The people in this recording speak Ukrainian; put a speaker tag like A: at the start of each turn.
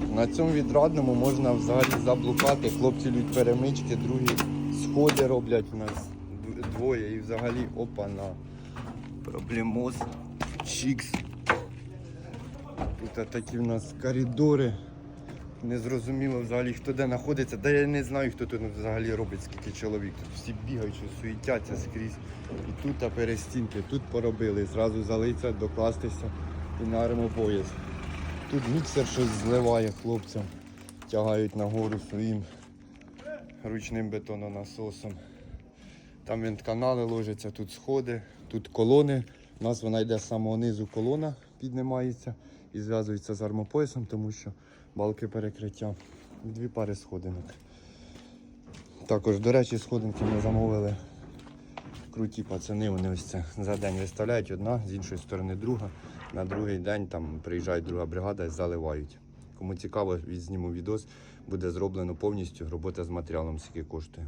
A: Так, на цьому відрадному можна взагалі заблукати. Хлопці люблять перемички, другі сходи роблять у нас двоє і взагалі опа-на. Проблемоз, чікс. Тут такі в нас коридори. Незрозуміло взагалі, хто де знаходиться. Та я не знаю, хто тут взагалі робить, скільки чоловік. Тут всі бігають, що суетяться скрізь. І тут а перестінки, тут поробили, зразу залиться, докластися і на армопояс. Тут міксер щось зливає хлопцям, тягають нагору своїм ручним бетононасосом. Там вентканали ложаться, тут сходи, тут колони. У нас вона йде з самого низу колона, піднімається і зв'язується з армопоясом, тому що балки перекриття. Дві пари сходинок. Також, до речі, сходинки ми замовили. Круті пацани, вони ось це за день виставляють одна, з іншої сторони друга. На другий день там приїжджає друга бригада і заливають. Кому цікаво, відзніму відос, буде зроблено повністю робота з матеріалом, скільки коштує.